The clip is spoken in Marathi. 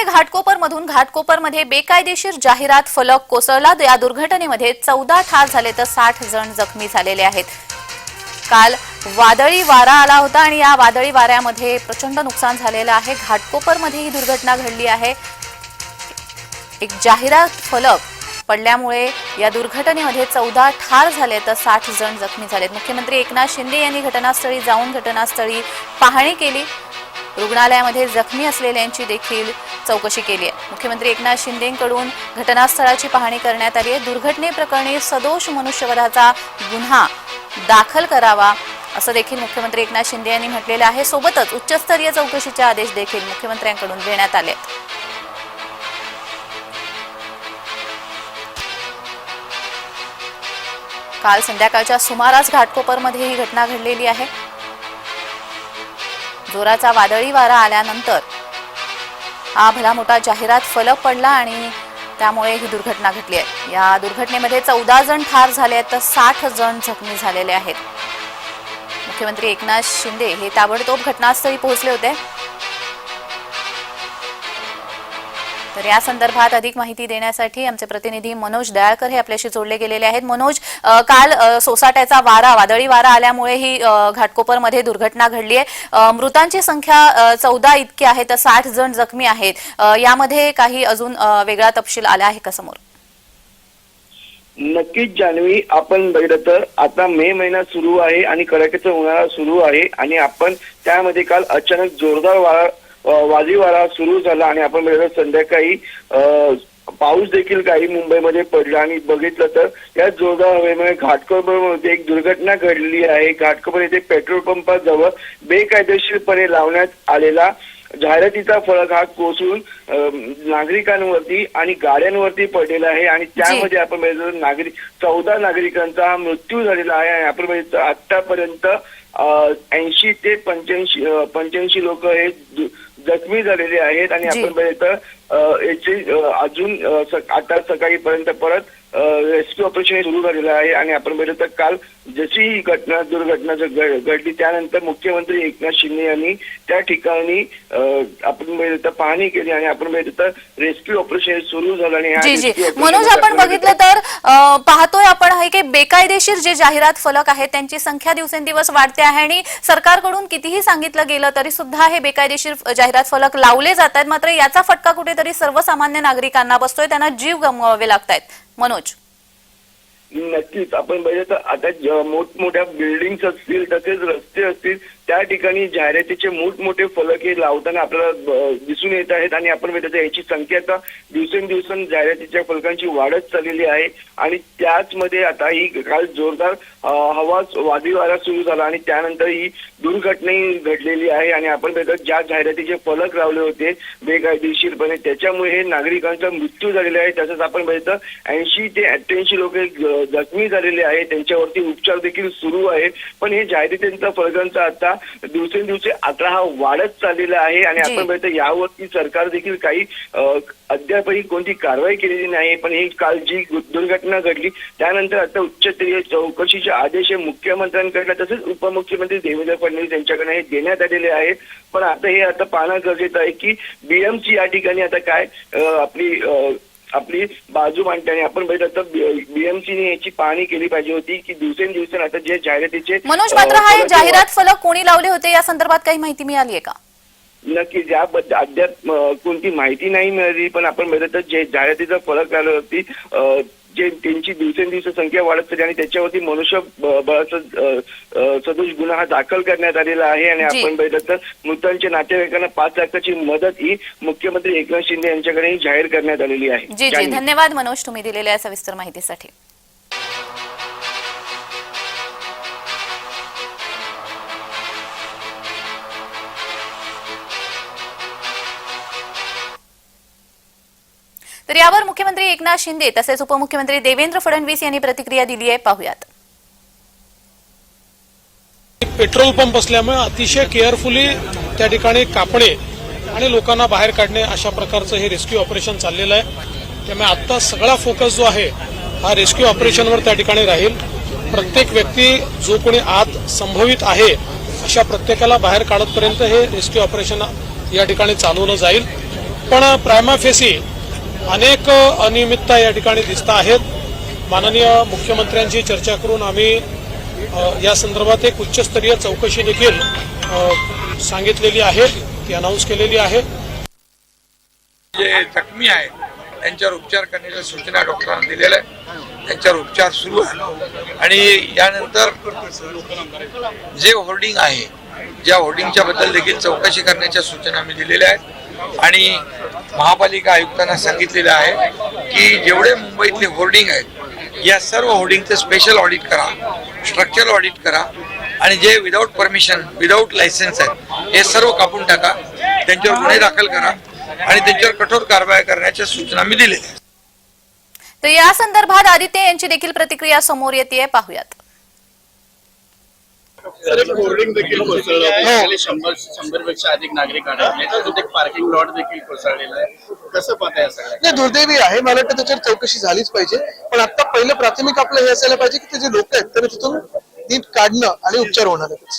आहे घाटकोपरमधून घाटकोपरमध्ये बेकायदेशीर जाहिरात फलक कोसळला. या दुर्घटनेमध्ये चौदा ठार झाले तर साठ जण जखमी झालेले आहेत. काल वादळी वारा आला होता आणि या वादळी वाऱ्यामध्ये प्रचंड नुकसान झालेलं आहे. घाटकोपरमध्ये ही दुर्घटना घडली आहे. एक जाहिरात फलक पडल्यामुळे या दुर्घटनेमध्ये चौदा ठार झाले तर साठ जण जखमी झालेत. मुख्यमंत्री एकनाथ शिंदे यांनी घटनास्थळी जाऊन घटनास्थळी पाहणी केली. रुग्णालयामध्ये जखमी असलेल्यांची देखील चौकशी केली आहे. मुख्यमंत्री एकनाथ शिंदेकडून घटनास्थळाची पाहणी करण्यात आली आहे. दुर्घटनेप्रकरणी सदोष मनुष्यवधाचा गुन्हा दाखल करावा असं देखील मुख्यमंत्री एकनाथ शिंदे यांनी म्हटलेलं आहे. सोबतच उच्चस्तरीय चौकशीचे आदेश देखील मुख्यमंत्र्यांकडून देण्यात आले आहेत. काल संध्याकाळच्या सुमारास घाटकोपरमध्ये ही घटना घडलेली आहे. जोराचा वादळी वारा आल्यानंतर हा भला मोठा जाहिरात फलक पडला आणि त्यामुळे ही दुर्घटना घडली आहे. या दुर्घटनेमध्ये चौदा जण ठार झाले आहेत तर साठ जण जखमी झालेले आहेत. मुख्यमंत्री एकनाथ शिंदे हे ताबडतोब घटनास्थळी पोहोचले होते. तर या संदर्भात अधिक माहिती देण्यासाठी आमचे प्रतिनिधी मनोज दयाळकर हे आपल्याशी जोडले गेलेले आहेत. मनोज काल सोसाट्याचा वारा वादळी वारा आल्यामुळे ही घाटकोपरमध्ये दुर्घटना घडली आहे. मृतांची संख्या चौदा इतकी आहे तर साठ जण जखमी आहेत. यामध्ये काही अजून वेगळा तपशील आला आहे का समोर? नक्कीच जान्हवी. आपण बघितलं तर आता मे महिना सुरू आहे आणि कडाक्याचा उन्हाळा सुरू आहे आणि आपण त्यामध्ये काल अचानक जोरदार वारा अं, वादळी वारा सुरू झाला आणि आपण बघितलं संध्याकाळी पाऊस देखील काही मुंबईमध्ये पडला आणि बघितलं तर या जोरदार हवेमुळे घाटकोपरमध्ये एक दुर्घटना घडलेली आहे. घाटकोपर येथे पेट्रोल पंपाजवळ बेकायदेशीरपणे लावण्यात आलेला जाहिरातीचा फलक हा कोसळून नागरिकांवरती आणि गाड्यांवरती पडलेला आहे आणि त्यामध्ये आपण बघितलं तर नागरिक चौदा नागरिकांचा हा मृत्यू झालेला आहे आणि आपण बघितलं आतापर्यंत ऐंशी ते पंच्याऐंशी पंच्याऐंशी लोक हे जखमी झालेले आहेत आणि. आपण बघितलं याचे अजून आता सकाळीपर्यंत परत रेस्क्यू ऑपरेशन सुरू झालेलं आहे आणि आपण बघितलं तर काल जशी ही घटना दुर्घटना घडली त्यानंतर मुख्यमंत्री एकनाथ शिंदे यांनी त्या ठिकाणी आपण बघितलं तर पाहणी केली आणि आपण बघितलं तर रेस्क्यू ऑपरेशन सुरू झालं आणि मनोज आपण बघितलं तर पाहतोय आपण आहे की बेकायदेशीर जे जाहिरात फलक आहेत त्यांची संख्या दिवसेंदिवस वाढते आहे आणि सरकारकडून कितीही सांगितलं गेलं तरी सुद्धा हे बेकायदेशीर जाहिरात फलक लावले जात आहेत. मात्र याचा फटका तरी सर्वसामान्य नागरिकांना बसतोय त्यांना जीव गमवावे लागतायत. मनोज. नक्कीच. आपण बघितलं तर आता मोठमोठ्या बिल्डिंग असतील तसेच रस्ते असतील त्या ठिकाणी जाहिरातीचे मोठमोठे फलक हे लावताना आपल्याला दिसून येत आहेत आणि आपण बघितलं तर याची संख्या आता दिवसेंदिवस जाहिरातीच्या फलकांची वाढत चाललेली आहे. आणि त्याचमध्ये आता ही काल जोरदार हवा वादळी वारा सुरू झाला आणि त्यानंतर ही दुर्घटनाही घडलेली आहे. आणि आपण बघितलं ज्या जाहिरातीचे फलक लावले होते बेकायदेशीरपणे त्याच्यामुळे हे नागरिकांचा मृत्यू झालेला आहे. तसंच आपण बघितलं ऐंशी ते अठ्ठ्याऐंशी लोक जखमी झालेले आहेत. त्यांच्यावरती उपचार देखील सुरू आहेत पण हे जाहिरातींचा फलकांचा आता दिवसेंदिवस आकडा हा वाढत चाललेला आहे आणि. आपण बघितलं यावरती सरकार देखील काही अद्यापही कोणती कारवाई केलेली नाही. पण ही काल जी दुर्घटना घडली त्यानंतर आता उच्चस्तरीय चौकशीचे आदेश हे मुख्यमंत्र्यांकडनं तसेच उपमुख्यमंत्री देवेंद्र फडणवीस यांच्याकडे हे देण्यात आलेले आहेत. पण आता हे आता पाहणं गरजेचं आहे की बीएमसी या ठिकाणी आता काय आपली आपली बाजू मांडते आणि आपण बघितलं तर बीएमसीने याची पाहणी केली पाहिजे होती की दिवसेंदिवस आता जे जाहिरातीचे मनोज मात्र हा जाहिरात फलक कोणी लावले होते या संदर्भात काही माहिती मिळाली आहे का? नक्कीच याबद्दल अद्याप कोणती माहिती नाही मिळाली पण आपण बघितलं तर जे जाहिरातीचा फलक आला होती जे त्यांची दिवसेंदिवस संख्या वाढत चालली आणि त्याच्यावरती मनुष्य बळाचा सदोष गुन्हा हा दाखल करण्यात आलेला आहे आणि. आपण बघितलं तर मृतांच्या नातेवाईकांना पाच लाखाची मदत ही मुख्यमंत्री एकनाथ शिंदे यांच्याकडे जाहीर करण्यात आलेली आहे जी जी. धन्यवाद मनोज तुम्ही दिलेल्या सविस्तर माहितीसाठी तर यावर मुख्यमंत्री एकनाथ शिंदे तसेच उपमुख्यमंत्री देवेंद्र फडणवीस यांनी प्रतिक्रिया दिली आहे. पाहुयात. पेट्रोल पंप असल्यामुळे अतिशय केअरफुली त्या ठिकाणी कापणे आणि लोकांना बाहेर काढणे अशा प्रकारचं हे रेस्क्यू ऑपरेशन चाललेलं आहे. त्यामुळे आत्ता सगळा फोकस जो आहे हा रेस्क्यू ऑपरेशनवर त्या ठिकाणी राहील. प्रत्येक व्यक्ती जो कोणी आत संभवित आहे अशा प्रत्येकाला बाहेर काढतपर्यंत हे रेस्क्यू ऑपरेशन या ठिकाणी चालवलं जाईल. पण प्रायमा फेसी अनेक अनियमितता या ठिकाणी दिसत आहेत. माननीय मुख्यमंत्र्यांशी चर्चा करून आम्ही या संदर्भात एक उच्चस्तरीय चौकशी देखील सांगितलेली आहे ती अनाऊन्स केलेली आहे. जे जखमी आहेत त्यांच्यावर उपचार करण्याच्या सूचना डॉक्टरांना दिलेल्या आहेत. त्यांच्यावर उपचार सुरू आहे आणि यानंतर जे होर्डिंग आहे ज्या होर्डिंगच्या बद्दल देखील चौकशी करण्याच्या सूचना आम्ही दिलेल्या आहेत. आणि महापालिका आयुक्तांना सांगितलेलं आहे की जेवढे मुंबईतले होर्डिंग आहेत या सर्व होर्डिंगचं स्पेशल ऑडिट करा स्ट्रक्चरल ऑडिट करा आणि जे विदाऊट परमिशन विदाऊट लायसन्स आहेत हे सर्व कापून टाका त्यांच्यावर गुन्हे दाखल करा आणि त्यांच्यावर कठोर कारवाई करण्याच्या सूचना मी दिलेल्या आहेत. तर या संदर्भात आदित्य यांची देखील प्रतिक्रिया समोर येते पाहूयात. होर्डिंग देखील कोसळलं गेले शंभर शंभरपेक्षा अधिक नागरिक अडकले तिथे एक पार्किंग लॉट देखील कोसळलेलं आहे. कसं नाही दुर्दैवी आहे. मला वाटतं त्याच्यावर चौकशी झालीच पाहिजे. पण आता पहिलं प्राथमिक आपलं हे असायला पाहिजे की ते जे लोक आहेत त्यांना तिथून नीट काढणं आणि उपचार होणार आहेत